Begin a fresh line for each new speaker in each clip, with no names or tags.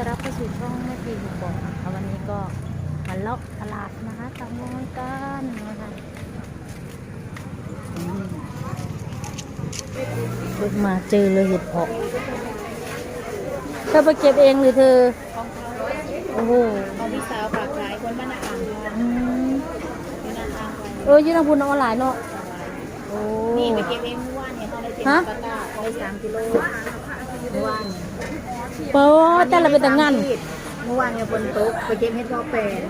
ต้อนรับเข้าสู่ช่องแม่พีของบอกนะคะวันนี้ก็มาเลาะตลาดนะคะตามงอยกันนะคะอืมเพิ่งมาเจอเลยเห็ดเพาะเธอไปเก็บเองหรือเธอโอ้โห
ของพี่สาวฝากขายคนบ้านนาอ่างค่ะ
อืม
คนนาอ่างไป
เออยืนเอาพุนออนไลน์เนาะโอ้
นี่ไปเก็บเองเมื่อวานเนี่ยเขาได้เจ็ด
ฮะ
ตะกร้าได้สามกิโลเมื่อวานเนี่ย
เปิดแต่ละเป็นแต่งงาน
เมื่อวานเนี่ยฝนตกไปเก็บเห็ดพอแปน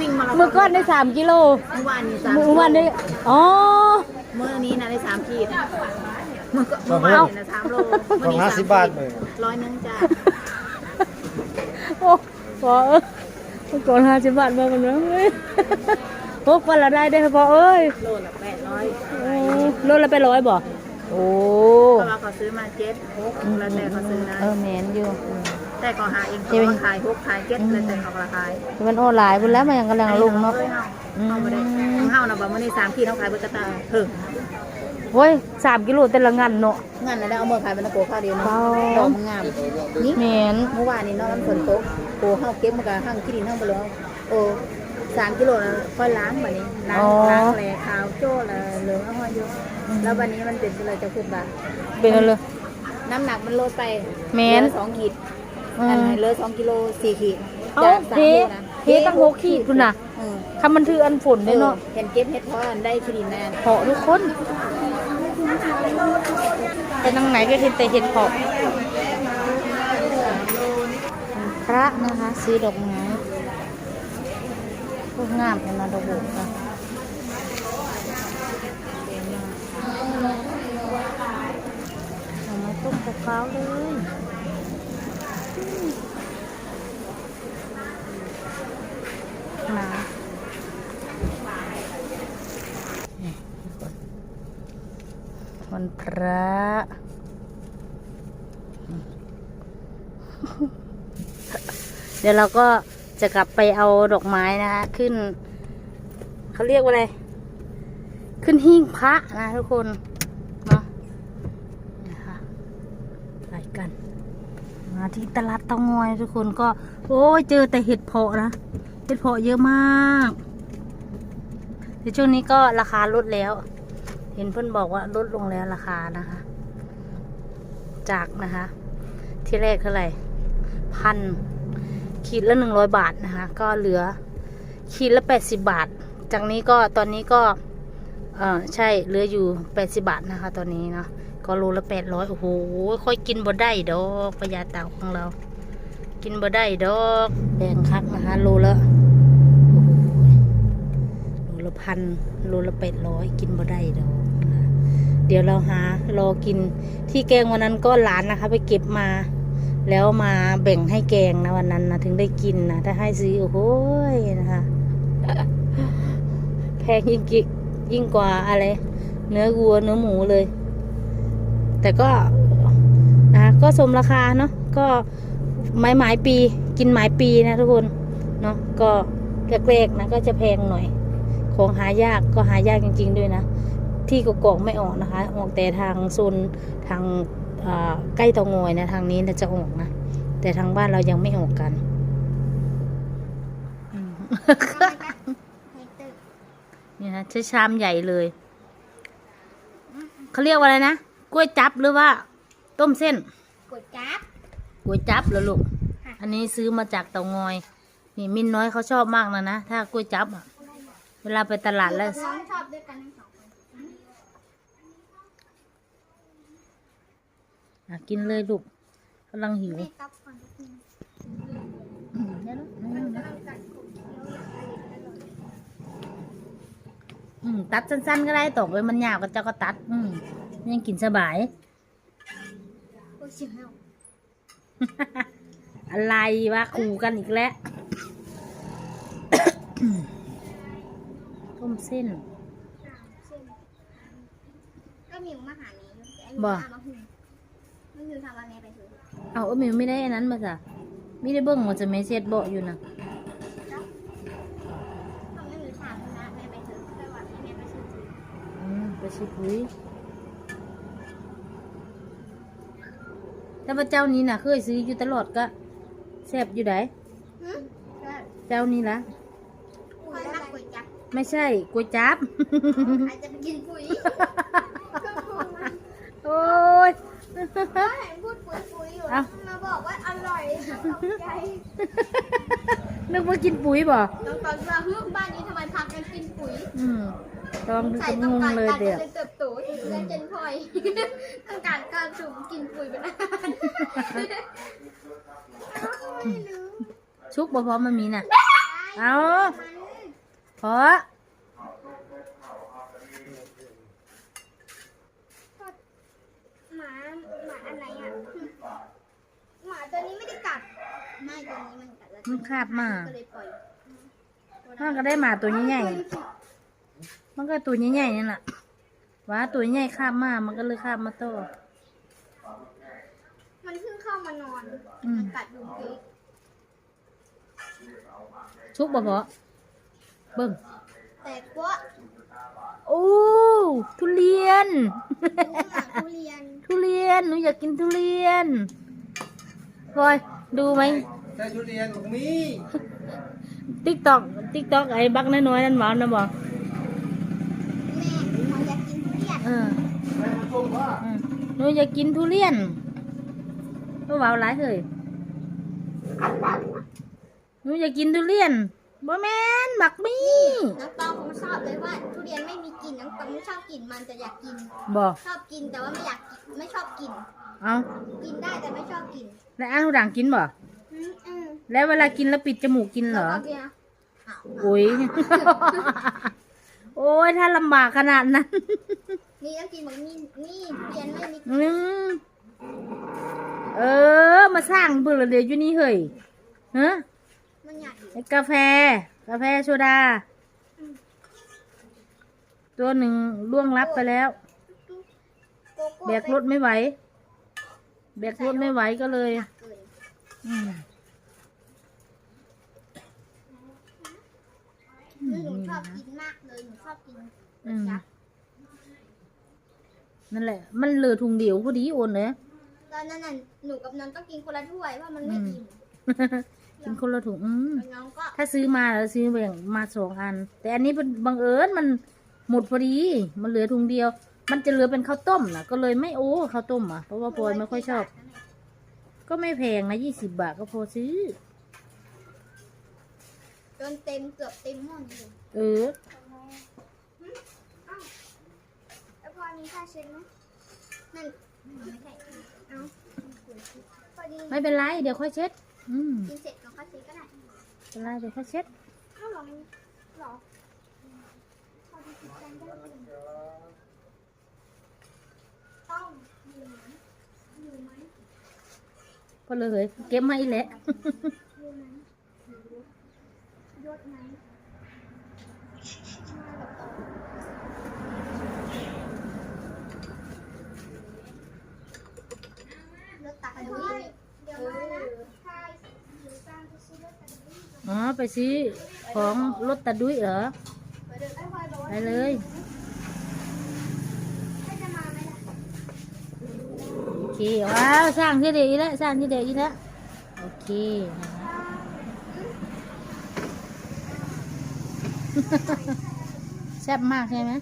วิ่งมาราธ
เมื่อก่อนได้สามกิโล
เมื่อวานนี่สาม
เมื่อวันได้อ๋อ
เมื่อนี้นะได้สามขีดเมื่อก็เมื่อวานเนี่ยนะสามโล
สองห้าสิบบาทเลย
ร้อยหนึงจ้ะ
โอ้พอเออเมื่อก่อนห้าสิบบาทมากันนะเว้ยพกวันละได้ได้อพอเอ้ย
โลละแปดร้อย
โอ้รถละไปร้อยบ่ โอ้
เพราะว่าเขาซื้อมาเจ็ดหกแล้วแต่เขาซื้อนะ
เออแมนอยู่
แต่ก็หาเองเขาก็ขายหกขายเจ็ดแล้วแต่เขาราคาย
แต่มันออนไลน์พุ่นแล้วมันยังกำลังลงเนาะ
เอาไปได้ของเฮานะบอกว่าในสามขีดเขาขายเบอร์กระตาเพิ่ม
โอ้ยสามกิโลแต่ละงันเนาะ
งั้นแล้วเอามาขายเป็นตะโกข้าวเดียวเนาะ
เบา
ดอกมันงามนี่
แมน
เมื่อวานนี้เนาะมันฝนตกโอ้เฮาเก็บมากับห้างที่ดินห้างไปแล้วโอ้สามกิโลแล้วค่อยล้างบัดนี้ล้างล้างแหลขาวโจ้ละเหลืองเอาห้อยอยู่ แล้ววันนี้มันเป็นอะไรจะขึ้นบาท
เป็นอะไรเลย
น้ำหนักมันลดไป
แม่น
เหลือสองขีด
อื
อัน
ม
ไหนเหลือสองกิโลสี่ขีด
เอ้า
จากสาม
เท
โลนะ
เทตั้งหกขีดพุ่นน่ะ
เออ
คำมันถืออันฝนได้เนาะ
เห็นเก็บเห็ดเพราะอันได้ที่ดินแน่
เพาะทุกคนไปทางไหนก็เห็นแต่เห็ดเพาะพระนะคะ ซื้อดอกไม้พวกงามเป็นมาดอกบุกค่ะเอา มาต้มกับข้าวเลยนาวันพระเดี๋ยวเราก็จะกลับไปเอาดอกไม้นะคะขึ้น เขาเรียกว่าอะไร ขึ้นหิ้งพระนะทุกคน เนาะนะคะไป กัน มาที่ตลาดเตางอยทุกคนก็ โอ้ยเจอแต่เห็ดเพาะนะ เห็ดเพาะเยอะมากในช่วงนี้ก็ราคาลดแล้ว เห็นเพื่อนบอกว่าลดลงแล้วราคานะคะ จากนะคะ ที่แรกเท่าไหร่พันขีดละหนึ่งร้อยบาทนะคะ ก็เหลือขีดละแปดสิบบาท จากนี้ก็ตอนนี้ก็ ออใช่เหลืออยู่แปดสิบาทนะคะตอนนี้เนาะก็โลละแปดร้อยโอ้โหค่อยกินบ่ได้ดอกปยัดเต่าของเรา กินบ่ได้ดอกแพงคักนะคะโลละโอ้โหโลละพันโลละแปดร้อยกินบ่ได้ดอกเดี๋ยวเราหารอกินที่แกงวันนั้นก็หลานนะคะ ไปเก็บมา แล้วมาแบ่งให้แกงนะวันนั้นนะถึงได้กินนะถ้าให้ซื้อโอ้โหนะคะแพงยิ่งกิ ยิ่งกว่าอะไร เนื้อวัวเนื้อหมูเลย แต่ก็นะก็สมราคาเนาะก็ไม้หมายปีกินหมายปีนะทุกคนเนาะก็แรกๆนะก็จะแพงหน่อย ของหายากก็หายากจริง ๆ ด้วยนะ ที่กกอกไม่ออกนะคะ ออกแต่ทางโซนทางใกล้เตางอยนะทางนี้นะจะออกนะแต่ทางบ้านเรายังไม่ออกกัน นี่นะใช้ชามใหญ่เลยเขาเรียกว่าอะไรนะกล้วยจับหรือว่า ต้มเส้น
กดจับ
กล้วยจับเหรอลูกอันนี้ซื้อมาจากเตางอย นี่มินน้อยเขาชอบมากนะนะถ้ากล้วยจับอะเวลาไปตลาดแล้ว
น้องชอบด้วยกันทั้งสองคน
อะกินเลยลูกกำลังหิว
แม่ต๊ อบก่อนกิน
อืมเดี๋ยวนะอืมอืมตัดสั้นๆก็ได้ตกไปมันยาวก็เจ้าก็ตัด อืมยังกินสบาย
โอ้ยเสียงแล้ว
อะไรวะขู่กันอีกแล้ว ต้มเส้น
ก็มิวมาหานี้
บ่
มาหุงไม่คือทำอะไรไปซื้อ
เอาเออมิวไม่ได้อันนั้นมาจ้ะไม่ได้เบิ้งมันจะไม่เช็ดเบาะอยู่นะ
ทำไม่มีถามนะแม่ไปซื้อแต่ว่าแม่ไปซื้อ
อืมไปชิบุยแล้วพระเจ้านี้น่ะ เคยซื้ออยู่ตลอดก็แซ่บอยู่ไหนเจ้านี่ละ
คอยรักก๋วยจับ
ไม่ใช่ก๋วยจับ
อาจจะไปกินปุ๋ย
โอ้ย
ก็เห็นพูดปุ๋ยปุ๋ยอยู่
เอ้า
มาบอกว่าอร่อยตกใจ
นึกว่ากินปุ๋ยบ่
น้องตอนมาฮึบ้านนี้ทำไมพากันกินปุ๋ย
อืม ตองดู
ใส่
จะ
ต้อง
งง
การ
เลย
การ
เดี๋ยว
เจริญเติบโตเรียนเจนพลอยต้องการการสูงกินปุ๋ยไปแล้วไม่รู้
ชุกบ่พอมันมีน่ะ เอาพอ
หมาหมาอะไรอะหมาตัวนี้ไม่ได้กัดไม่ตัวนี้มันกัดแล้ว
มันคาบมา
ก็เลยปล่อย
มันก็ได้หมาตัวใหญ่ๆ มันก็ตัวใหญ่ๆนี่แหละว่าตัวใหญ่คาบมา มันก็เลยคาบมาโตอ
มันเพิ่งเข้ามานอน
อืม
มันกัดลุงเก๊ก
ชุกบ่พอเบิ่ง
แต่กว่า
โอ้ทุเรียน
หมาทุเรียน
ทุเรียน หนูอยากกินทุเรียนพลอยดูไหม
ใช่ทุเรียนของมี
ติ๊กตอกติ๊กตอกไอ้บักน้อยๆนั่นหวานนะบอก
แม่หนูอยากกินทุ เรียน
เออ
ใช่มันชมว่า
อืมหนูอยากกินทุเรียนก็วาวหลายเลยหนูอยากกินทุเรียนบ่แม่นบักมี่
น้องตองคงชอบเลยว่าทุเรียนไม่มีกลิ่นน้องตองไม่ชอบกลิ่นมันแต่อยากกิน
บอก
ชอบกินแต่ว่าไม่อยากกินไม่ชอบกิน
เอา
กินได้แต่ไม่ชอบกิน
แล้วอ้าวด่างกินบ่
อืมอืม
แล้วเวลากินแล้วปิดจมูกกินเหรอ
แล้วก็กินนะอ้าว
โอ้ย โอ้ยถ้าลำบากขนาดนั้น
นี่ต้องกินบอกนี่นี่ทุเรียนไม่มี
อืมเออ มาสร้างเพื่อเดี๋ยวอยู่นี่เฮ้ยฮะ
มันอยากกิน
ไอ้กาแฟ กาแฟโซดา ตัวหนึ่งล่วงลับไปแล้ว
โกโก้
แบกรถไม่ไหว แบกรถไม่ไหวก็เลย
เกิน
อืม
คื อหนูชอบกินมากเลยหนูชอบกิน
อืม
ยักษ์
นั่นแหละ มันเหลือถุงเดียวพอดีโอนเลย
ตอนนั้นน่ะหนูกับน้องต้องกินคนละถ้วยเพราะมันไม่อิ่ม
กินคนละถุงอืม
แล้วน้องก็
ถ้าซื้อมาแล้วซื้อแบ่งมาสองอัน แต่อันนี้เป็นบังเอิญมันหมดพอดี มันเหลือถุงเดียว มันจะเหลือเป็นข้าวต้มนะก็เลยไม่โอ้ข้าวต้มอะเพราะว่าพลอยไม่ค่อยชอบ ก็ไม่แพงนะยี่สิบบาทก็พอซื้อ
จนเต็มเกือบเต็มหม้อเลย
เออ
แล้วพอมีผ้าเช็ดไหมนั่นไม่ใช่เอาพอดี
ไม่เป็นไร เดี๋ยวค่อยเช็ด อืม
กินเสร็จก็ค่อยเช็ดก็ได้
เป็นไรเดี๋ยวค่อยเช็ด
เอ้าเหรอมันหรอพอดีกินกันได้เลยต้องอยู่ไหมอยู่ไหม
ก็เลยเก็บมาอีกและ
ยู่ไหมยศไหมมากับต่อรถ ตักกระดุยเดี๋ยวมานะใช่หิวจังจะซื้อรถตักนี้
อ๋อไปซื้อของรถตาดุ้ยเหรอ
ไปเดินไอ้พลอยบอกว่า
ไปเลย
ให้จะมาไหมล่ะ
โอเคว้าวสร้างที่เดียวอีกแล้วสร้างที่เดียวอีกแล้วโอเคนะคะแซ่บมากใช่ไหม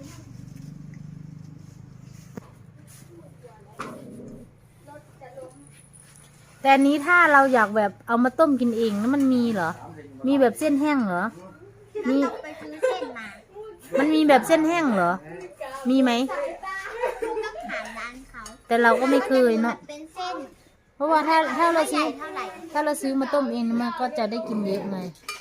แต่อันนี้ถ้าเราอยากแบบเอามาต้มกินเองแล้วมันมีเหรอ มีแบบเส้นแห้งเหรอ มี
ไปซื้อเส้นมา
มันมีแบบเส้นแห้งเหรอ มีไหม
ลูกต้องถามร้านเขา
แต่เราก็ไม่เคยเนาะ
เป็นเส้น
เพราะว่าถ้าถ้าเรา
ให
ซื้
ญ่
อ
เท่าไหร่
ถ้าเราซื้อมาต้มเองมันก็จะได้กินเยอะไง
เ